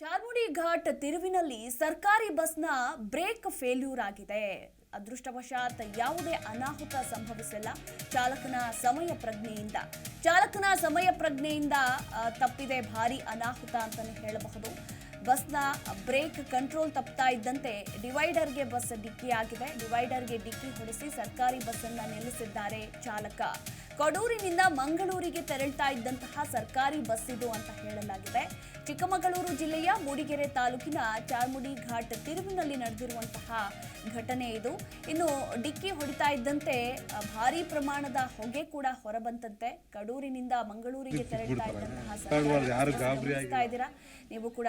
ಚಾರ್ಮುಡಿ ಘಾಟ್ ತಿರುವಿನಲ್ಲಿ ಸರ್ಕಾರಿ ಬಸ್ನ break failure ಆಗಿದೆ. ಅದೃಷ್ಟವಶಾತ್ ಯಾವುದೇ ಅನಾಹುತ ಸಂಭವಿಸಿಲ್ಲ. ಚಾಲಕನ ಸಮಯ ಪ್ರಜ್ಞೆಯಿಂದ. ಚಾಲಕನ ಸಮಯ ಪ್ರಜ್ಞೆಯಿಂದ ತಪ್ಪಿದೆ, ಭಾರಿ ಅನಾಹುತ ಅಂತಾನೆ ಹೇಳಬಹುದು. ಬಸ್ನ ಬ್ರೇಕ್ ಕಂಟ್ರೋಲ್ ತಪ್ತಾ ಇದ್ದಂತೆ ಡಿವೈಡರ್ಗೆ ಬಸ್ ಡಿಕ್ಕಿ ಆಗಿದೆ ಡಿವೈಡರ್ಗೆ ಡಿಕ್ಕಿ ಹೊಡೆಸಿ ಸರ್ಕಾರಿ ಬಸ್ಸನ್ನು ನಿಲ್ಲಿಸಿದ್ದಾರೆ ಚಾಲಕ. ಕಡೂರಿನಿಂದ ಮಂಗಳೂರಿಗೆ ತೆರಳ್ತಾ ಇದ್ದಂತಹ ಸರ್ಕಾರಿ ಬಸ್ ಇದು ಅಂತ ಹೇಳಲಾಗಿದೆ. ಚಿಕ್ಕಮಗಳೂರು ಜಿಲ್ಲೆಯ ಮೂಡಿಗೆರೆ ತಾಲೂಕಿನ ಚಾರ್ಮುಡಿ ಘಾಟ್ ತಿರುವಿನಲ್ಲಿ ನಡೆದಿರುವಂತಹ ಘಟನೆ ಇದು. ಇನ್ನು ಡಿಕ್ಕಿ ಹೊಡಿತಾ ಇದ್ದಂತೆ ಭಾರಿ ಪ್ರಮಾಣದ ಹೊಗೆ ಕೂಡ ಹೊರಬಂತಂತೆ. ಕಡೂರಿನಿಂದ ಮಂಗಳೂರಿಗೆ ತೆರಳ್ತಾ ಇದ್ದಂತಹ ಇದ್ದೀರಾ? ನೀವು ಕೂಡ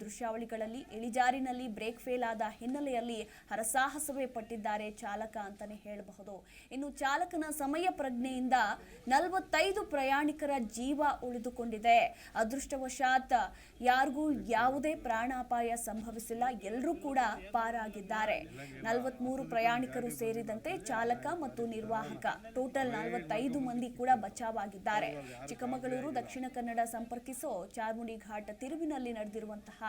ದೃಶ್ಯಾವಳಿಗಳಲ್ಲಿ ಇಳಿಜಾರಿನಲ್ಲಿ ಬ್ರೇಕ್ ಫೇಲ್ ಆದ ಹಿನ್ನೆಲೆಯಲ್ಲಿ ಹರಸಾಹಸವೇ ಪಟ್ಟಿದ್ದಾರೆ ಚಾಲಕ ಅಂತಾನೆ ಹೇಳಬಹುದು. ಇನ್ನು ಚಾಲಕನ ಸಮಯ ಪ್ರಜ್ಞೆಯಿಂದ ನಲವತ್ತೈದು ಪ್ರಯಾಣಿಕರ ಜೀವ ಉಳಿದುಕೊಂಡಿದೆ. ಅದೃಷ್ಟವಶಾತ್ ಯಾರಿಗೂ ಯಾವುದೇ ಪ್ರಾಣಾಪಾಯ ಸಂಭವಿಸಿಲ್ಲ. ಎಲ್ಲರೂ ಕೂಡ ಪಾರಾಗಿದ್ದಾರೆ. ನಲವತ್ಮೂರು ಪ್ರಯಾಣಿಕರು ಸೇರಿದಂತೆ ಚಾಲಕ ಮತ್ತು ನಿರ್ವಾಹಕ ಟೋಟಲ್ ನಲವತ್ತೈದು ಮಂದಿ ಕೂಡ ಬಚಾವಾಗಿದ್ದಾರೆ. ಚಿಕ್ಕಮಗಳೂರು, ದಕ್ಷಿಣ ಕನ್ನಡ ಸಂಪರ್ಕಿಸೋ ಚಾರ್ಮುಡಿ ಘಾಟ್ ತಿರುವಿನಲ್ಲಿ ನಡೆದಿರುವಂತಹ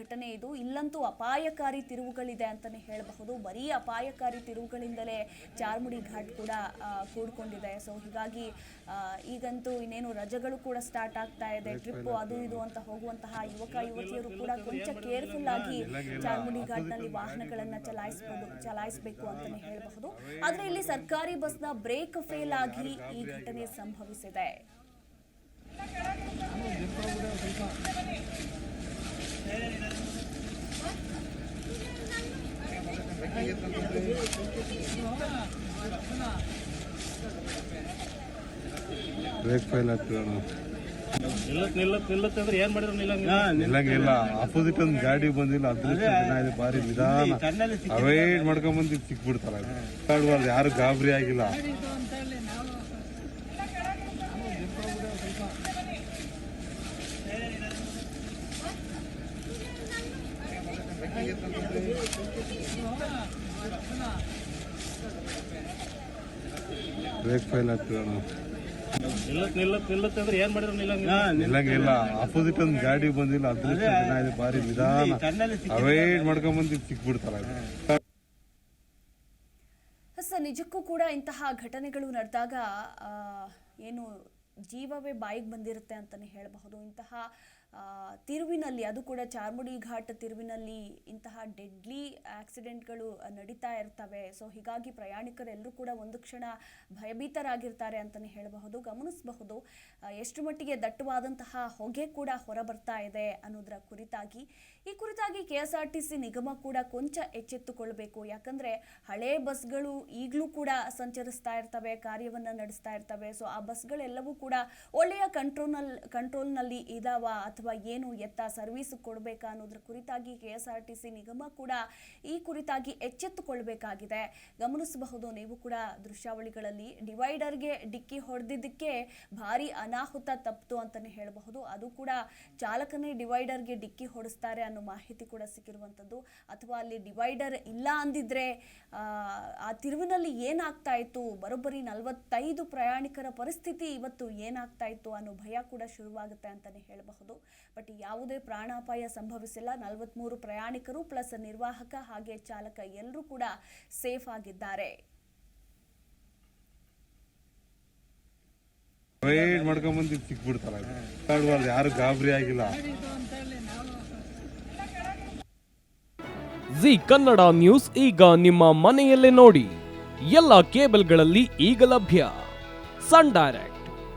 ಘಟನೆ ಇದು. ಇಲ್ಲಂತೂ ಅಪಾಯಕಾರಿ ತಿರುವುಗಳಿದೆ ಅಂತಾನೆ ಹೇಳಬಹುದು. ಬರೀ ಅಪಾಯಕಾರಿ ತಿರುವುಗಳಿಂದಲೇ ಚಾರ್ಮುಡಿ ಘಾಟ್ ಕೂಡ ಕೂಡ್ಕೊಂಡಿದೆ. ಸೊ ಹೀಗಾಗಿ ಈಗಂತೂ ಇನ್ನೇನು ರಜೆಗಳು ಕೂಡ ಸ್ಟಾರ್ಟ್ ಆಗ್ತಾ ಇದೆ ಟ್ರಿಪ್ ಅದು ಇದು ಅಂತ ಹೋಗುವಂತಹ ಯುವಕ ಯುವತಿಯರು ಕೂಡ ಕೊಂಚ ಕೇರ್ಫುಲ್ ಆಗಿ ಚಾರ್ಮುಡಿ ಘಾಟ್ನಲ್ಲಿ ವಾಹನಗಳನ್ನ ಚಲಾಯಿಸಬಹುದು ಚಲಾಯಿಸಬೇಕು ಅಂತಲೇ ಹೇಳಬಹುದು. ಆದರೆ ಇಲ್ಲಿ ಸರ್ಕಾರಿ ಬಸ್ನ ಬ್ರೇಕ್ ಫೇಲ್ ಆಗಿ ಈ ಘಟನೆ ಸಂಭವಿಸಿದೆ. ಬ್ರೇಕ್ ಫೈಲ್ ಆಗ್ತದೆ ನಿಲ್ಲತ್ ನಿಲ್ಲತ್ ನಿಲ್ಲತ್ ಅಂದ್ರೆ ಏನ್ ಮಾಡಿದ್ರು ನಿಲ್ಲಂಗಿಲ್ಲ ನಿಲ್ಲಂಗಿಲ್ಲ ಆಪೋಸಿಟ್ ಒಂದು ಗಾಡಿ ಬಂದಿಲ್ಲ ಅದೃಷ್ಟ ದಿನ ಇದೆ ಭಾರಿ ನಿಧಾನ ಅವೇಟ್ ಮಾಡ್ಕೊಂಡ್ ಬಂದು ಸಿಕ್ಬಿಡ್ತಾರ. ಕಾಡ್ಬಾರ್ದು ಯಾರು ಗಾಬರಿ ಆಗಿಲ್ಲ. ಬ್ರೇಕ್ ಫೈಲ್ ಆಗ್ತದೆ ನಿಲ್ಲತ್ ನಿಲ್ಲತ್ ನಿಲ್ಲತ್ ಅಂದ್ರೆ ಏನ್ ಮಾಡಿದ್ರು ನಿಲ್ಲಂಗಿಲ್ಲ ಅಪೋಸಿಟ್ ಆಪೋಸಿಟ್ ಒಂದು ಗಾಡಿ ಬಂದಿಲ್ಲ ಅದೃಷ್ಟ ಭಾರಿ ನಿಧಾನ. ಅವಾಯ್ಡ್ ಮಾಡ್ಕೊಂಡ್ ಬಂದು ಸಿಕ್ಬಿಡ್ತಾರ. ನಿಜಕ್ಕೂ ಕೂಡ ಇಂತಹ ಘಟನೆಗಳು ನಡೆದಾಗ ಆ, ಏನು ಜೀವವೇ ಬಾಯಿಗೆ ಬಂದಿರುತ್ತೆ ಅಂತಲೇ ಹೇಳಬಹುದು. ಇಂತಹ ತಿರುವಿನಲ್ಲಿ, ಅದು ಕೂಡ ಚಾರ್ಮುಡಿ ಘಾಟ್ ತಿರುವಿನಲ್ಲಿ ಇಂತಹ ಡೆಡ್ಲಿ ಆಕ್ಸಿಡೆಂಟ್ಗಳು ನಡೀತಾ ಇರ್ತವೆ. ಸೊ, ಹೀಗಾಗಿ ಪ್ರಯಾಣಿಕರೆಲ್ಲರೂ ಕೂಡ ಒಂದು ಕ್ಷಣ ಭಯಭೀತರಾಗಿರ್ತಾರೆ ಅಂತಲೇ ಹೇಳಬಹುದು, ಗಮನಿಸಬಹುದು. ಎಷ್ಟು ಮಟ್ಟಿಗೆ ದಟ್ಟವಾದಂತಹ ಹೊಗೆ ಕೂಡ ಹೊರಬರ್ತಾ ಇದೆ ಅನ್ನೋದರ ಕುರಿತಾಗಿ. ಈ ಕುರಿತಾಗಿ K S R T C ನಿಗಮ ಕೂಡ ಕೊಂಚ ಎಚ್ಚೆತ್ತುಕೊಳ್ಬೇಕು. ಯಾಕಂದರೆ, ಹಳೆ ಬಸ್ಗಳು ಈಗಲೂ ಕೂಡ ಸಂಚರಿಸ್ತಾ ಇರ್ತವೆ, ಕಾರ್ಯವನ್ನು ನಡೆಸ್ತಾ ಇರ್ತವೆ. ಸೊ, ಆ ಬಸ್ಗಳೆಲ್ಲವೂ ಕೂಡ ಒಳ್ಳೆಯ ಕಂಟ್ರೋಲ್ನಲ್ ಕಂಟ್ರೋಲ್ನಲ್ಲಿ ಇದಾವ ಅಥವಾ ಏನು ಎತ್ತ ಸರ್ವಿಸ್ ಕೊಡಬೇಕಾ ಅನ್ನೋದ್ರ ಕುರಿತಾಗಿ K S R T C ನಿಗಮ ಕೂಡ ಈ ಕುರಿತಾಗಿ ಎಚ್ಚೆತ್ತುಕೊಳ್ಬೇಕಾಗಿದೆ. ಗಮನಿಸಬಹುದು, ನೀವು ಕೂಡ ದೃಶ್ಯಾವಳಿಗಳಲ್ಲಿ ಡಿವೈಡರ್ಗೆ ಡಿಕ್ಕಿ ಹೊಡೆದಿದ್ದಕ್ಕೆ ಭಾರಿ ಅನಾಹುತ ತಪ್ಪಿತು ಅಂತಲೇ ಹೇಳಬಹುದು. ಅದು ಕೂಡ ಚಾಲಕನೇ ಡಿವೈಡರ್ಗೆ ಡಿಕ್ಕಿ ಹೊಡೆಸ್ತಾರೆ ಅನ್ನೋ ಮಾಹಿತಿ ಕೂಡ ಸಿಕ್ಕಿರುವಂಥದ್ದು. ಅಥವಾ ಅಲ್ಲಿ ಡಿವೈಡರ್ ಇಲ್ಲ ಅಂದಿದ್ರೆ ಆ ತಿರುವಿನಲ್ಲಿ ಏನಾಗ್ತಾ ಇತ್ತು? ಬರೋಬ್ಬರಿ ನಲವತ್ತೈದು ಪ್ರಯಾಣಿಕರ ಪರಿಸ್ಥಿತಿ ಇವತ್ತು ಏನಾಗ್ತಾ ಇತ್ತು ಅನ್ನೋ ಭಯ ಕೂಡ ಶುರುವಾಗುತ್ತೆ ಅಂತಲೇ ಹೇಳಬಹುದು. ಬಟ್ ಯಾವುದೇ ಪ್ರಾಣಾಪಾಯ ಸಂಭವಿಸಿಲ್ಲ. ನಲವತ್ತ್ಮೂರು ಪ್ರಯಾಣಿಕರು ಪ್ಲಸ್ ನಿರ್ವಾಹಕ ಹಾಗೆ ಚಾಲಕ ಎಲ್ಲರೂ ಕೂಡ ಸೇಫ್ ಆಗಿದ್ದಾರೆ. ಅವಾಯ್ಡ್ ಮಾಡ್ಕೊಂಡ್ ಬಂದು ಸಿಕ್ಬಿಡ್ತಾರ. ಕಾಡ್ಬಾರ್ದು ಯಾರು ಗಾಬರಿ ಆಗಿಲ್ಲ. ಜಿ ಕನ್ನಡ ನ್ಯೂಸ್ ಈಗ ನಿಮ್ಮ ಮನೆಯಲ್ಲೇ ನೋಡಿ. ಎಲ್ಲ ಕೇಬಲ್ಗಳಲ್ಲಿ ಈಗ ಲಭ್ಯ. Sun Direct.